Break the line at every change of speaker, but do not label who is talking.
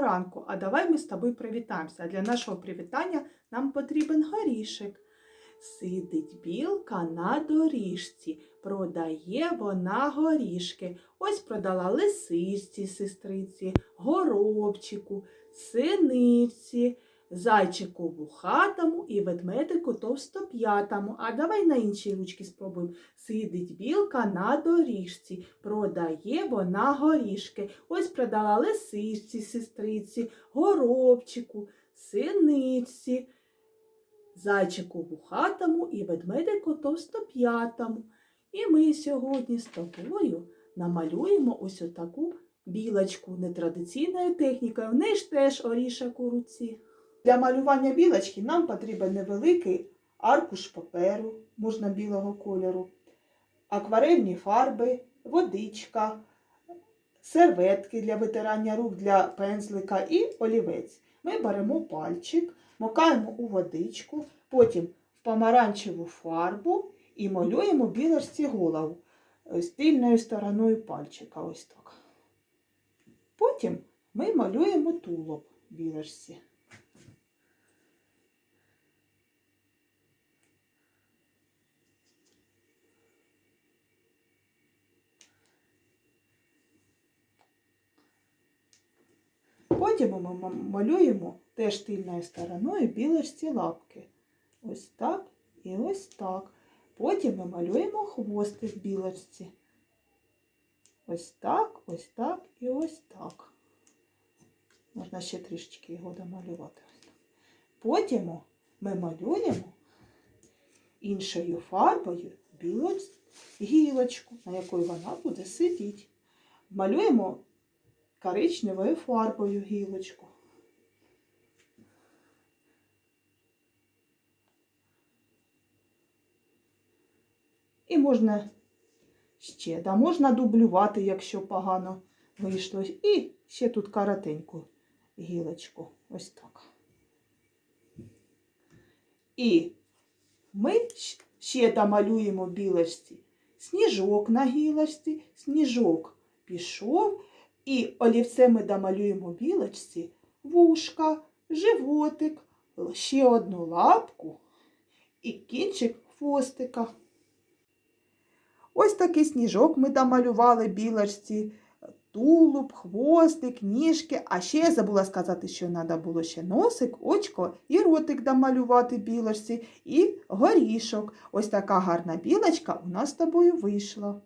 ранку, а давай ми з тобою привітаємося. А для нашого привітання нам потрібен горішек. Сидить білка на доріжці, продає вона горішки. Ось продала лисичці, сестриці, горобчику, синивці, зайчику вухатому і ведмедику товстоп'ятому. А давай на іншій ручці спробуємо. Сидить білка на доріжці, продає вона горішки. Ось продала лисичці, сестриці, горобчику, синиці, зайчику вухатому і ведмедику товстоп'ятому. І ми сьогодні з тобою намалюємо ось отаку білочку нетрадиційною технікою. В неї ж теж орішок у руці. Для малювання білочки нам потрібен невеликий аркуш паперу, можна білого кольору, акварельні фарби, водичка, серветки для витирання рук для пензлика і олівець. Ми беремо пальчик, макаємо у водичку, потім в помаранчеву фарбу і малюємо білочці голову з тильною стороною пальчика. Ось так. Потім ми малюємо тулуб білочці. Потім ми малюємо теж тильною стороною білочці лапки. Ось так і ось так. Потім ми малюємо хвостик білочці. Ось так, ось так і ось так. Можна ще трішечки його домалювати. Потім ми малюємо іншою фарбою білоць гілочку, на якої вона буде сидіти. Малюємо коричневою фарбою гілочку. І можна ще, да, можна дублювати, якщо погано вийшло. І ще тут коротеньку гілочку. Ось так. І ми ще домалюємо білочці сніжок на гілочці, сніжок пішов. І олівцем ми домалюємо білочці вушка, животик, ще одну лапку і кінчик хвостика. Ось такий сніжок ми домалювали білочці, тулуб, хвостик, ніжки. А ще я забула сказати, що треба було ще носик, очко і ротик домалювати білочці, і горішок. Ось така гарна білочка у нас з тобою вийшла.